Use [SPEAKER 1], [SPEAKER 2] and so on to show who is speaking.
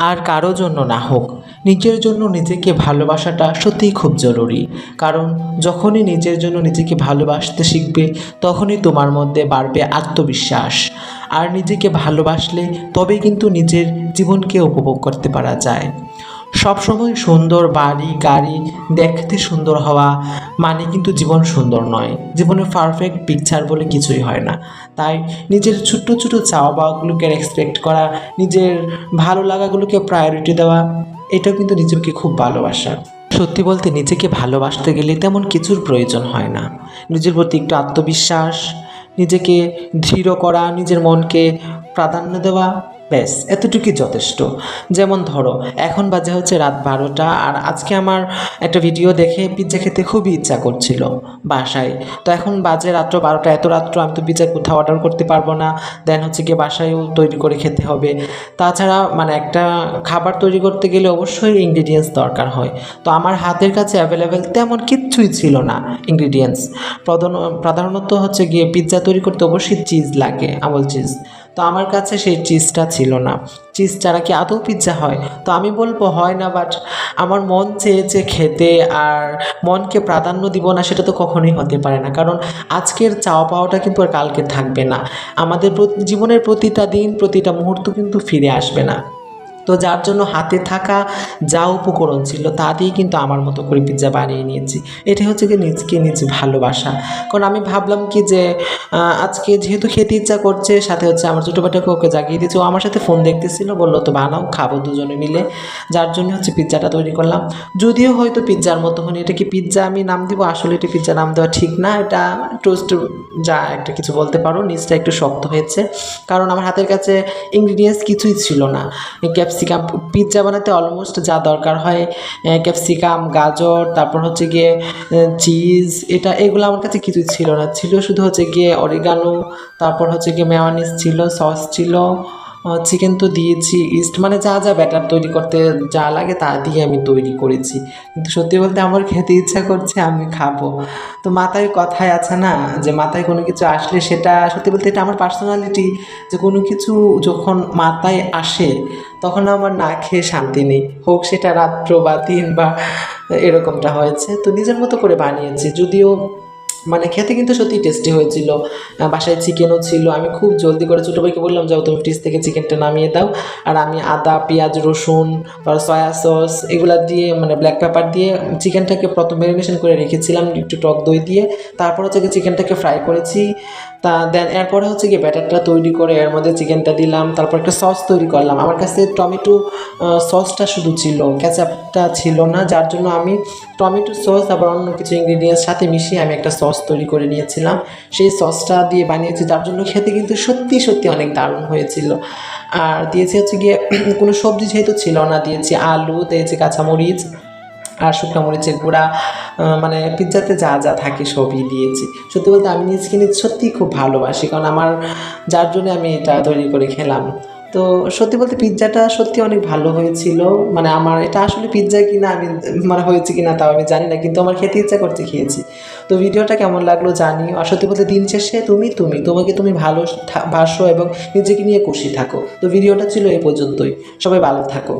[SPEAKER 1] আর কারও জন্য না হোক, নিজের জন্য নিজেকে ভালোবাসাটা সত্যিই খুব জরুরি। কারণ যখনই নিজের জন্য নিজেকে ভালোবাসতে শিখবে, তখনই তোমার মধ্যে বাড়বে আত্মবিশ্বাস। আর নিজেকে ভালোবাসলে তবে কিন্তু নিজের জীবনকে উপভোগ করতে পারা যায়। সবসময় সুন্দর বাড়ি, গাড়ি, দেখতে সুন্দর হওয়া মানে কিন্তু জীবন সুন্দর নয়। জীবনে পারফেক্ট পিকচার বলে কিছুই হয় না। তাই নিজের ছোট্ট ছোট চাওয়া পাওয়াগুলোকে রেসপেক্ট করা, নিজের ভালো লাগাগুলোকে প্রায়োরিটি দেওয়া, এটাও কিন্তু নিজেকে খুব ভালোবাসা। সত্যি বলতে নিজেকে ভালোবাসতে গেলে তেমন কিছুর প্রয়োজন হয় না। নিজের প্রতি একটু আত্মবিশ্বাস, নিজেকে দৃঢ় করা, নিজের মনকে প্রাধান্য দেওয়া, ব্যাস, এতটুকুই যথেষ্ট। যেমন ধরো, এখন বাজে হচ্ছে রাত বারোটা আর আজকে আমার একটা ভিডিও দেখে পিৎজা খেতে খুবই ইচ্ছা করছিল বাসায়। তো এখন বাজে রাত্র বারোটা, এত রাত্র আমি তো পিৎজা কোথাও অর্ডার করতে পারব না। দেন হচ্ছে গিয়ে বাসায়ও তৈরি করে খেতে হবে। তাছাড়া মানে একটা খাবার তৈরি করতে গেলে অবশ্যই ইনগ্রিডিয়েন্টস দরকার হয়। তো আমার হাতের কাছে অ্যাভেলেবেল তেমন কিচ্ছুই ছিল না ইনগ্রিডিয়েন্টস প্রধান, প্রধানত হচ্ছে গিয়ে পিৎজা তৈরি করতে অবশ্যই চিজ লাগে, আমল চিজ তো আমার কাছে সেই চিজটা ছিল না। চিজ ছাড়া কি আদৌ পিৎজা হয়? তো আমি বলব, হয় না বাট আমার মন চেয়েছে খেতে আর মনকে প্রাধান্য দিব না, সেটা তো কখনোই হতে পারে না। কারণ আজকের চাওয়া পাওয়াটা কিন্তু আর কালকে থাকবে না। আমাদের জীবনের প্রতিটা দিন, প্রতিটা মুহূর্ত কিন্তু ফিরে আসবে না। তো যার জন্য হাতে থাকা যা উপকরণ ছিল তা দিয়ে কিন্তু আমার মতো করে পিৎজা বানিয়ে নিয়েছি। এটা হচ্ছে কি নিজকে নিজে ভালোবাসা। কারণ আমি ভাবলাম কি যে আজকে যেহেতু খেতে ইচ্ছা করছে, সাথে হচ্ছে আমার ছোটো বাটাকে ওকে জাগিয়ে দিয়েছে। ও আমার সাথে ফোন দেখতেছিল, বলল, তো বানাও, খাব দুজনে মিলে। যার জন্য হচ্ছে পিৎজাটা তৈরি করলাম। যদিও হয়তো পিৎজার মতো হয়নি, এটা কি পিৎজা আমি নাম দিব? আসলে এটা পিৎজা নাম দেওয়া ঠিক না, এটা টোস্ট যা একটা কিছু বলতে পারো নিচটা একটু শক্ত হয়েছে। কারণ আমার হাতের কাছে ইনগ্রিডিয়েন্টস কিছুই ছিল না। ক্যাপসিকাম, পিৎজা বানাতে অলমোস্ট যা দরকার হয় ক্যাপসিকাম, গাজর, তারপর হচ্ছে গিয়ে চিজ এটা এগুলো আমার কাছে কিছুই ছিল না। ছিল শুধু হচ্ছে গিয়ে অরিগানো তারপর হচ্ছে গিয়ে মেয়ানিস ছিল সস ছিল চিকেন তো দিয়েছি ইস্ট মানে যা যা ব্যাটার তৈরি করতে যা লাগে তা দিয়ে আমি তৈরি করেছি। কিন্তু সত্যি বলতে আমার খেতে ইচ্ছা করছে, আমি খাব। তো মাথায় কথায় আছে না, যে মাথায় কোনো কিছু আসলে সেটা সত্যি বলতে এটা আমার পার্সোনালিটি যে কোনো কিছু যখন মাথায় আসে, তখন আমার না খেয়ে শান্তি নেই। হোক সেটা রাত্র বা দিন বা এরকমটা হয়েছে। তো নিজের মতো করে বানিয়েছি, যদিও মানে খেতে কিন্তু সত্যি টেস্টি হয়েছিল। বাসায় চিকেনও ছিল। আমি খুব জলদি করে ছোটো ভাইকে বললাম, যাও তুমি ফ্রিজ থেকে চিকেনটা নামিয়ে দাও। আর আমি আদা, পেঁয়াজ, রসুন সয়া সস এগুলো দিয়ে মানে ব্ল্যাক পেপার দিয়ে চিকেনটাকে প্রথম ম্যারিনেশন করে রেখেছিলাম, একটু টক দই দিয়ে। তারপর হচ্ছে চিকেনটাকে ফ্রাই করেছি। তা দেন এরপরে হচ্ছে গিয়ে ব্যাটারটা তৈরি করে এর মধ্যে চিকেনটা দিলাম, তারপর একটা সস তৈরি করলাম। আমার কাছে টমেটো সসটা শুধু ছিল ক্যাচাপটা ছিল না, যার জন্য আমি টমেটো সস আবার অন্য কিছু ইনগ্রিডিয়েন্টস সাথে মিশিয়ে আমি একটা সস তৈরি করে নিয়েছিলাম। সেই সসটা দিয়ে বানিয়েছি, যার জন্য খেতে কিন্তু সত্যি সত্যি অনেক দারুণ হয়েছিল। আর দিয়েছি হচ্ছে গিয়ে কোনো সবজি যেহেতু ছিল না, দিয়েছি আলু, দিয়েছি কাঁচামরিচ আর শুকনো মরিচের গুঁড়া মানে পিৎজাতে যা যা থাকে সবই দিয়েছি। সত্যি বলতে আমি নিজকে নিজ সত্যিই খুব ভালোবাসি, কারণ আমার, যার জন্য আমি এটা তৈরি করে খেলাম। তো সত্যি বলতে পিৎজাটা সত্যি অনেক ভালো হয়েছিল। মানে আমার এটা আসলে পিৎজা কিনা আমি মানে হয়েছে কিনা তাও আমি জানি না, কিন্তু আমার খেতে ইচ্ছা করতে খেয়েছি। তো ভিডিওটা কেমন লাগল জানি, আর সত্যি বলতে দিন শেষে তুমি তুমি, তোমাকে তুমি ভালো ভাসো এবং নিজেকে নিয়ে খুশি থাকো। তো ভিডিওটা ছিল এই পর্যন্তই, সবাই ভালো থাকো।